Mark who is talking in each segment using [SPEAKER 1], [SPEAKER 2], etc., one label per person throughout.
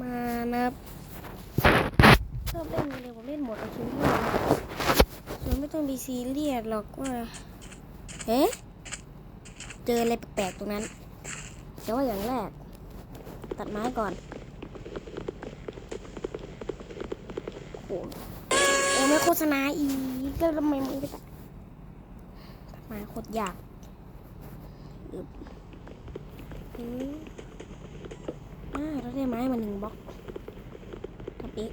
[SPEAKER 1] มานะครับชอบเล่นเลยผมเล่นหมดเอาชีวิตรอดส่วนไม่ต้องมีซีเรียสหรอกว่าเอ๊ะเจออะไรแปลกๆตรงนั้นแต่ว่าอย่างแรก ตัดไม้ก่อนโอ้โหโอ้ไม่โฆษณาอีกแล้วทำไมมึงไปตัดตัดไม้โคตรยากอืม ได้ไม้มาหนึ่งบล็อกทับอีก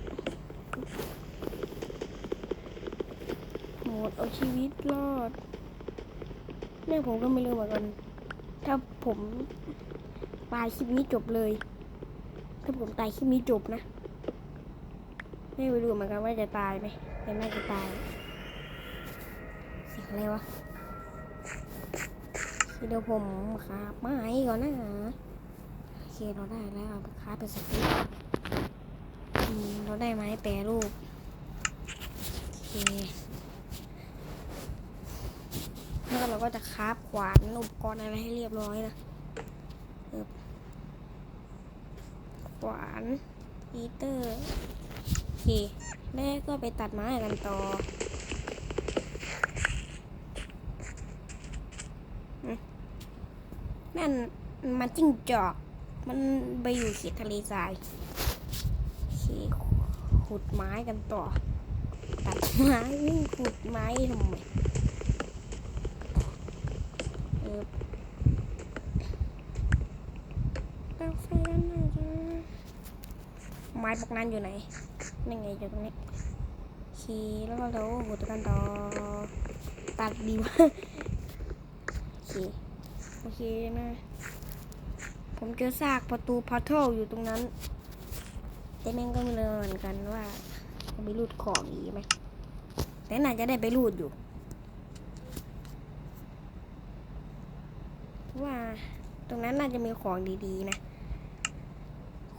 [SPEAKER 1] หมดเอาชีวิตรอดเนี่ยผมก็ไม่รู้เหมือนกัน ถ้าผมตายคลิปนี้จบเลย ถ้าผมตายคลิปนี้จบนะ ไม่รู้เหมือนกันว่าจะตายไหมแต่น่าจะตายเสียงอะไรวะเดี๋ยวผมครับไม้ก่อนนะ เคเราได้แล้วค้าเป็นสติ๊กเราได้ไม้แปรรูป โอเค แล้วเราก็จะคราฟขวานอุปกรณ์อะไรให้เรียบร้อยนะขวานอีเตอร์โอเค แม่ก็ไปตัดไม้กันต่ออืมนั่นมันจิ้งจอก มันไปอยู่เขตทะเลทรายโอเคขุดไม้กันต่อ ตัดไม้นี่ขุดไม้ทำไมเออตั้งไฟด้านหน้าจ้าไม้ปกนั้นอยู่ไหนนี่ไงอยู่ตรงนี้ขี่แล้วก็เราหัวตัวกันต่อ ตัดดีวะโอเคโอเคนะ ผมเจอซากประตูพอร์ทัลอยู่ตรงนั้น แต่แม่งก็ไม่รู้เหมือนกันว่าจะไปรูดของดีไหม แต่น่าจะได้ไปรูดอยู่ ว่าตรงนั้นน่าจะมีของดีๆนะ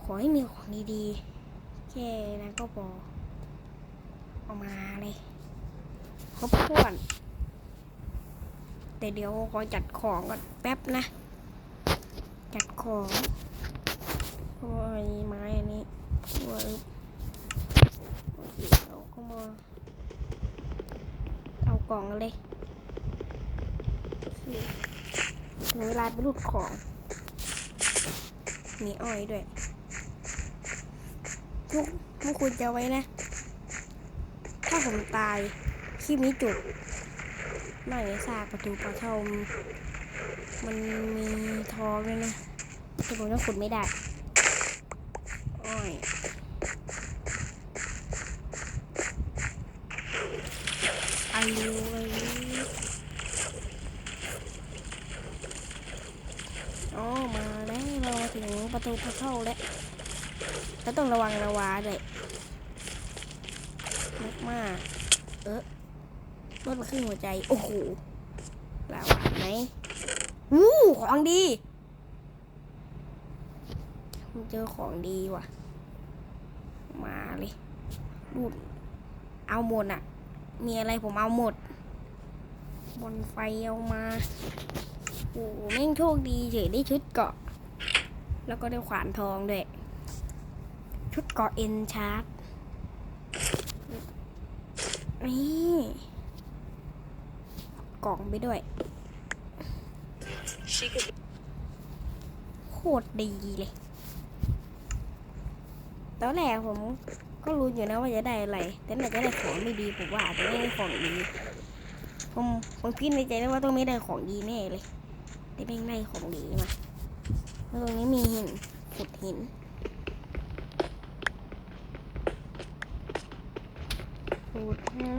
[SPEAKER 1] ขอให้มีของดีๆ แค่นั้นก็พอเอามาเลยครบถ้วน แต่เดี๋ยวขอจัดของก่อนแป๊บนะ จัดของโอ้ยไม้อันนี้โอ้ยโอเอาเข้ามาเอากล่องเลยโอเคถึงเวลาไปรูดของ มีอ้อยด้วยทุกทุกคุณจะไว้นะ ถ้าผมตาย คลิปนี้จบน่าจะซากประตูปลาเทา มันมีทองเลยนะแต่ผมจะขุดไม่ได้อ้อยอายุเลยอ๋อมาแล้วเรามาถึงประตูทางเข้าแล้วแล้วต้องระวังระวาด้วยมากมากเออรถมาขึ้นหัวใจ โอ้โหระวาไหม วู้ของดีผมเจอของดีว่ะ มาเลยดูดเอาหมดอะมีอะไรผมเอาหมด บนไฟเอามา โอ้โหแม่งโชคดีเฉยได้ชุดเกาะ แล้วก็ได้ขวานทองด้วย ชุดเกาะเอ็นชาร์ดนี่กล่องไปด้วย โคตรดีเลยตอนแรกผมก็รู้อยู่นะว่าจะได้อะไร แต่น่าจะได้ของไม่ดีผมว่าแต่ไม่ได้ของดี ผมผมคิดในใจวว่าต้องไม่ได้ของดีแน่เลย แต่แม่งได้ของดีมาแล้วตรงนี้มีหินขุดหินขุดหิน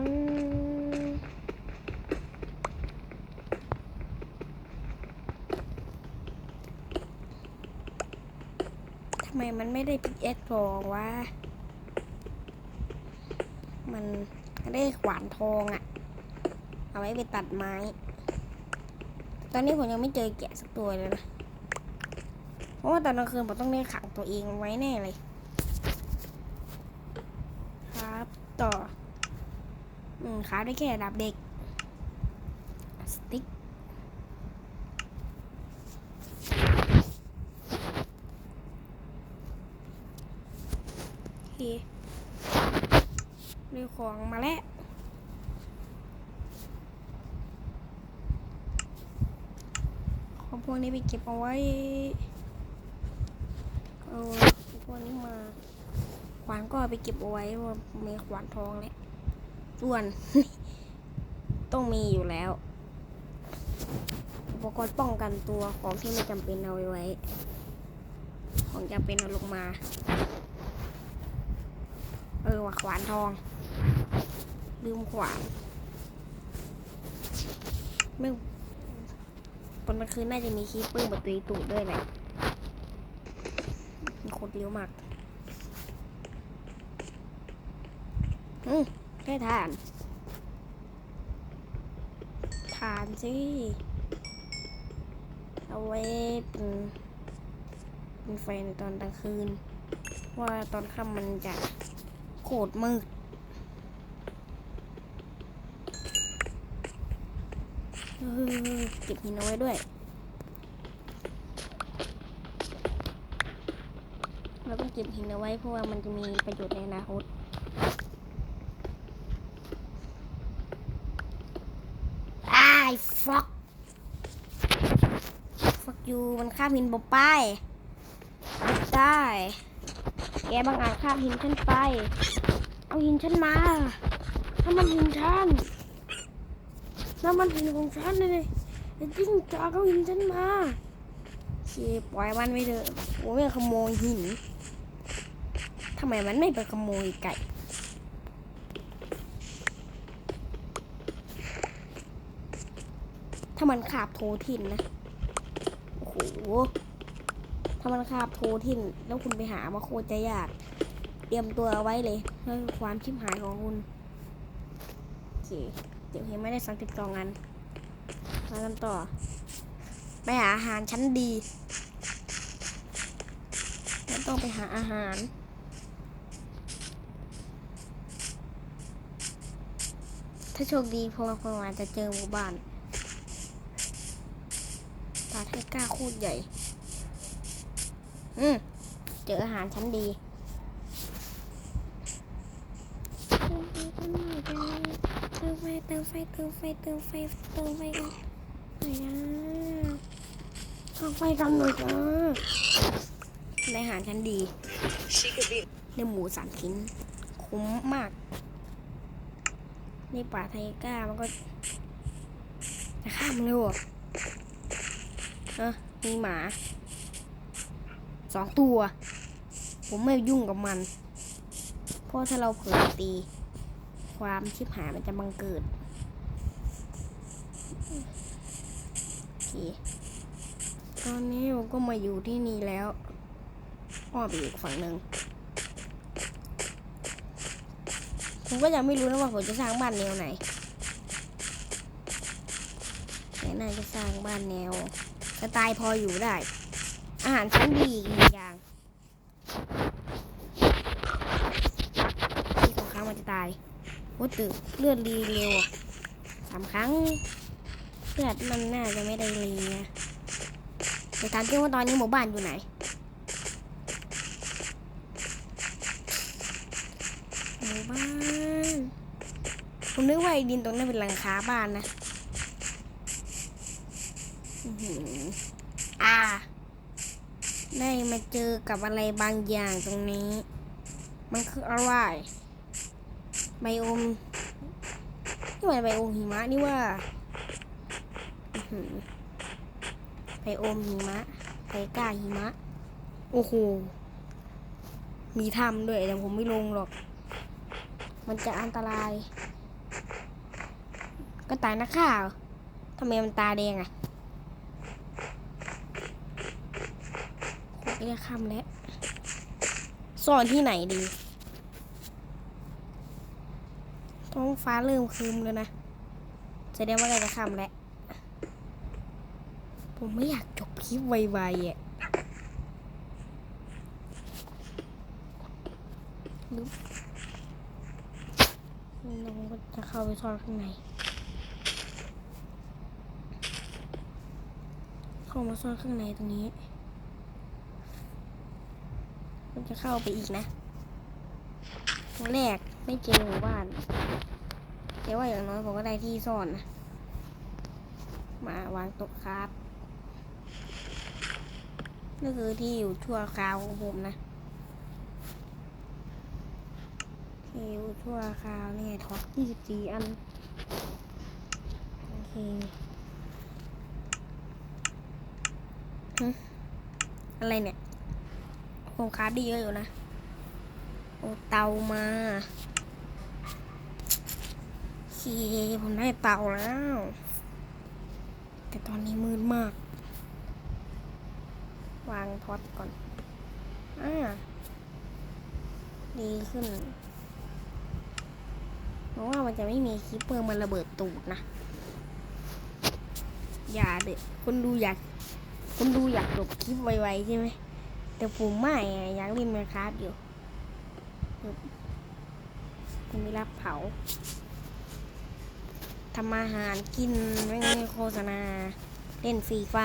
[SPEAKER 1] ทำไมมันไม่ได้พิกเอ็กทองวะ มันได้ขวานทองอะเอาไว้ไปตัดไม้ ตอนนี้ผมยังไม่เจอแกะสักตัวเลยนะ เพราะว่าตอนกลางคืนผมต้องได้ขังตัวเองไว้แน่เลย ครับต่อ อืมครับได้แค่ดับเด็ก สติ๊ก โเรีของมาแล้วเอาพวกนี้ไปเก็บเอาไว้เอาพวกนี้มาขวานก็ไปเก็บเอาไว้ว่ามีขวานทองแหละส่วน ต้องมีอยู่แล้วอุปกรณ์ป้องกันตัวของที่ไม่จำเป็นเอาไว้ ของจำเป็นเอาลงมา เออว่าขวานทอง ลืมขวานไม่ตอนกลางคืนน่าจะมีคีปเปอร์บตีตูดด้วยแหละมันโคตรเลี้ยวมากอืมได้ทาน ทานสิเอาไว้เป็นเป็นไฟในตอนกลางคืน ว่าตอนค่ำมันจะ โคตรมืดเออเก็บหินเอาไว้ด้วยเราต้องเก็บหินเอาไว้เพราะว่ามันจะมีประโยชน์ในอนาคตไอ้ฟ็อกฟ็อกยูมันข้ามหินบอป้ายได้ แกบางอาจข้ามหินฉันไป เอาหินฉันมา ถ้ามันหินฉันถ้ามันหินของฉันเลยไอ้จิ้งจอกเอาหินฉันมาเชปล่อยมันไปเถอะโอ้ยขโมยหินทำไมมันไม่ไปขโมยไก่ถ้ามันขาบโททินนะ โอ้โห ถ้ามันขาบโททินแล้วคุณไปหามาโคจะยาก เตรียมตัวไว้เลยเพื่อความชิบหายของคุณโอเคเดี๋ยวเห็นไม่ได้สังเกตกองอันมากันต่อ ไปหาอาหารชั้นดีแล้วต้องไปหาอาหารถ้าโชคดีพอคนมาจะเจอหมู่บ้านปลาไทก้าโคตรใหญ่ อืมเจออาหารชั้นดีเติมไฟเติมไฟเติมไฟเติมไฟเติมไฟกันหน่อยนะเติมไฟกันหน่อยจ้าได้อาหารชั้นดี
[SPEAKER 2] She could be
[SPEAKER 1] ได้หมูสามชิ้น คุ้มมากนี่ป่าไทก้ามันก็ จะข้ามมันเร็วอะฮะมีหมา สองตัว ผมไม่ยุ่งกับมัน เพราะถ้าเราเผลอตี ความชิบหายมันจะบังเกิดโอเคตอนนี้ผมก็มาอยู่ที่นี่แล้วอ้อมไปอีกฝั่งหนึ่งผมก็ยังไม่รู้นะว่าผมจะสร้างบ้านแนวไหนแต่น่าจะสร้างบ้านแนวสไตล์พออยู่ได้ อาหารชั้นดีอีกอย่างที่สองครั้งมันจะตายโอ้ตึกเลือดรีเร็วสามครั้งเลือดมันน่าจะไม่ได้รีนะเดี๋ยวถามเจริงว่าตอนนี้หมู่บ้านอยู่ไหนหมู่บ้านผมนึกว่าไอ้ดินตรงนั้นเป็นหลังคาบ้านนะอื้อหืออ่า ได้มาเจอกับอะไรบางอย่างตรงนี้ มันคืออะไร ไบโอม นี่มันไบโอมหิมะนี่ว่าอื้อหือไบโอมหิมะไบก้าหิมะ โอ้โห มีถ้ำด้วยแต่ผมไม่ลงหรอก มันจะอันตราย ก็ตายนักข่าวทำไมมันตาแดงอะ เรียกคำแล้วซ่อนที่ไหนดี ท้องฟ้าเริ่มครึมแล้วนะแสดงว่าใกล้จะค่ำแล้วผมไม่อยากจบคลิปไวๆอะลุกเราก็จะเข้าไปซ่อนข้างใน เข้ามาซ่อนข้างในตรงนี้ มันจะเข้าไปอีกนะวันแรกไม่เจอหมู่บ้านแต่ว่าอย่างน้อยผมก็ได้ที่ซ่อนนะมาวางโต๊ะครับนี่คือที่อยู่ชั่วคราวของผมนะที่อยู่ชั่วคราวนี่ท็อป24อันโอเคอะไรเนี่ย ผมคราฟได้เยอะอยู่นะ โอเตามาเคผมได้เตาแล้ว แต่ตอนนี้มืดมาก วางท็อตก่อน อ่า ดีขึ้นเพราะว่ามันจะไม่มีคลิปเปอร์มันระเบิดตูดนะ อย่าเด็กคนดูอยากคนดูอยากจบคลิปไวๆใช่ไหม แต่ผมไม่อยากเล่นมาคราฟอยู่ผมไม่รับเผาทำอาหารกินไม่งั้นโฆษณา เล่นฟรีไฟ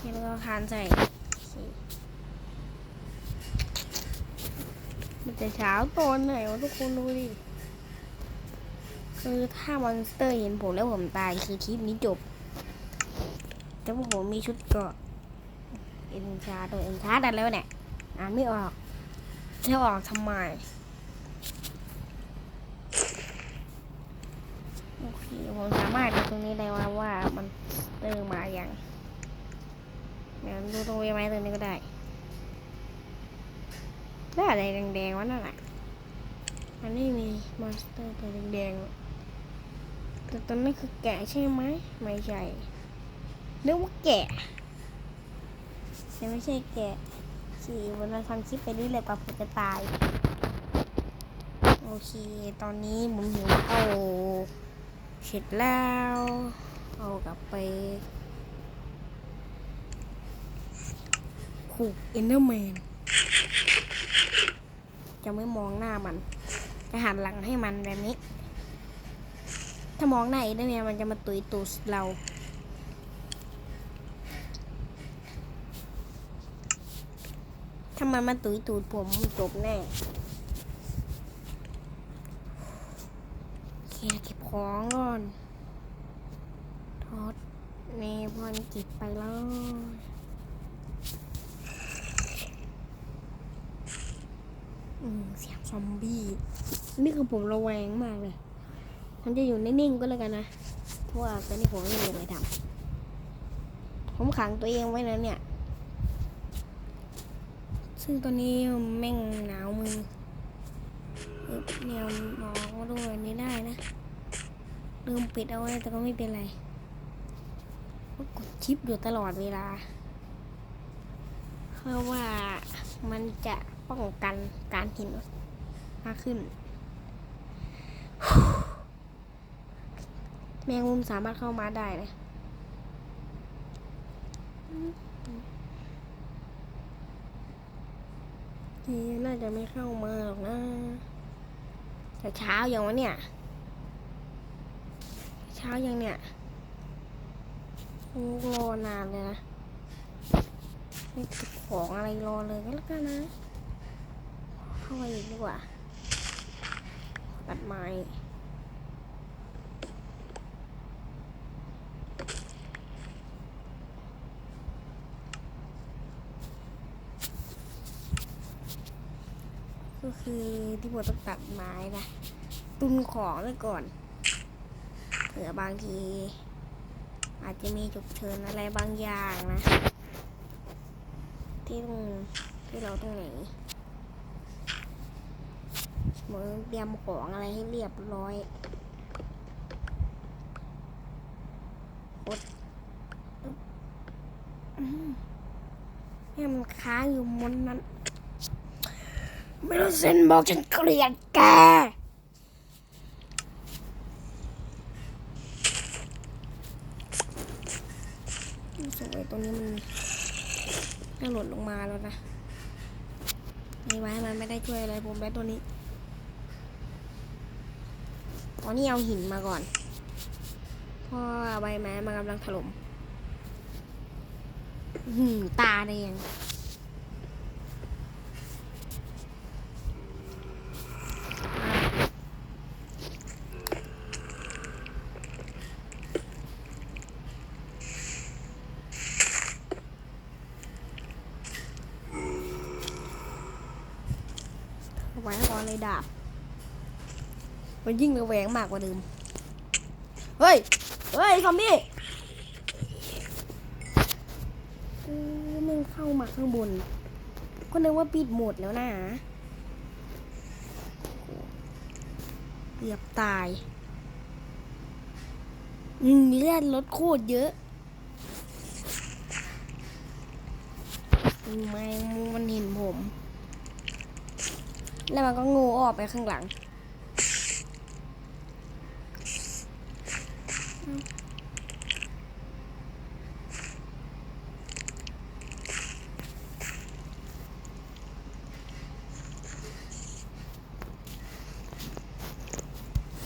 [SPEAKER 1] แล้วก็คานใส่ มันจะเช้าตอนไหนวะทุกคนดูดิ คือถ้ามอนสเตอร์เห็นผมแล้วผมตายคือคลิปนี้จบ แต่ว่าผมมีชุดเกาะ เอ็นชาตัวเอ็นชาดันแล้วเนี่ยอ่านไม่ออกจะออกทำไม โอเค ผมสามารถดูตรงนี้ได้ว่าว่ามันเติมมาอย่างเดี๋ยวดูตรงใบไม้ตรงนี้ก็ได้ได้อะไรแดงๆวะนั่นแหละมันไม่มีมอนสเตอร์ตัวแดงๆแต่ตอนนั้นคือแกะใช่ไหมไม่ใช่นึกว่าแกะ แต่ไม่ใช่แกะสี่วันเราทำคลิปไปเรื่อยๆกว่าผมจะตาย โอเค ตอนนี้ผมหิวเอาเสร็จแล้ว เอากลับไปขู่เอนเดอร์แมนจะไม่มองหน้ามัน จะหันหลังให้มันแบบนี้ ถ้ามองหน้าเอนเดอร์แมนมันจะมาตุยตูดเรา ถ้ามันมาตุยตูดผมจบแน่โอเคเก็บของก่อนทอดเนพอนจิบไปแล้วอืมเสียงซอมบี้ นี่คือผมระแวงมากเลยผมจะอยู่นิ่งๆก็แล้วกันนะ เพราะว่าตอนนี้ผมไม่มีอะไรทำผมขังตัวเองไว้แล้วเนี่ย ซึ่งตอนนี้แม่งหนาวมือเออแนวมองมาดูแบบนี้ได้นะลืมปิดเอาไว้แต่ก็ไม่เป็นไรก็กดชิปอยู่ตลอดเวลา เพราะว่ามันจะป้องกันการเห็นมากขึ้น แมงมุมสามารถเข้ามาได้นะ นี่น่าจะไม่เข้ามาหรอกนะแต่เช้ายังวะเนี่ย เช้ายังเนี่ยโอ้รอนานเลยนะ ไม่ติดของอะไรรอเลยก็แล้วกันนะ เข้าไปอีกดีกว่าตัดไม้ ก็ คือที่ผมต้องตัดไม้นะ ตุนของไว้ก่อน เผื่อบางที อาจจะมีฉุกเฉินอะไรบางอย่างนะ ที่ต้องที่เราต้องไหนเหมือนเตรียมของอะไรให้เรียบร้อยกดอึ๊บอื้อหือเนี่ยมันค้างอยู่บนนั้น ไม่รู้เซนบอกฉันเกลียดแกรู้สึกว่าตัวนี้มันน่าหล่นลงมาแล้วนะนี่ไม้มันไม่ได้ช่วยอะไรผมแล้วตัวนี้ ตอนนี้เอาหินมาก่อน เพราะใบไม้มันกำลังถล่มหืมตาแดง ไว้ก่อนเลย ดาบ มันยิ่งระแวงมากกว่าเดิม เฮ้ย เฮ้ยซอมบี้เออมึงเข้ามาข้างบน ก็นึกว่าปิดหมดแล้วนะเกือบตายอืมเลือดลดโคตรเยอะไม่มันเห็นผม แล้วมันก็งูออกไปข้างหลัง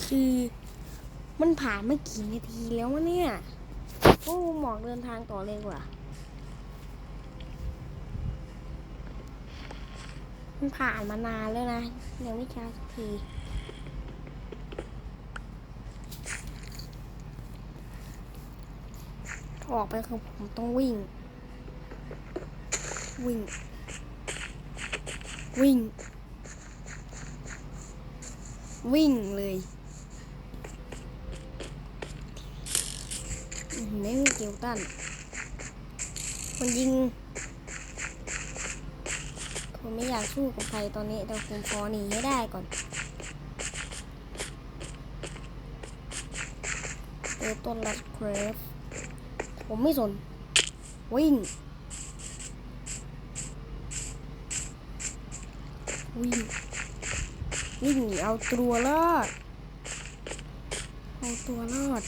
[SPEAKER 1] คือมันผ่านไม่กี่นาทีแล้ววะเนี่ย โอ้หมอกเดินทางต่อเลยกว่า มันผ่านมานานแล้วนะ ยังไม่ช้าสักทีออกไปคือผมต้องวิ่ง วิ่ง วิ่ง วิ่งเลยไม่มีเกลตันคนยิง ผมไม่อยากสู้กับใครตอนนี้แต่ผมขอหนีให้ได้ก่อนเจอต้นรัดเครฟผมไม่สน วิ่ง วิ่ง วิ่งหนีเอาตัวรอด เอาตัวรอด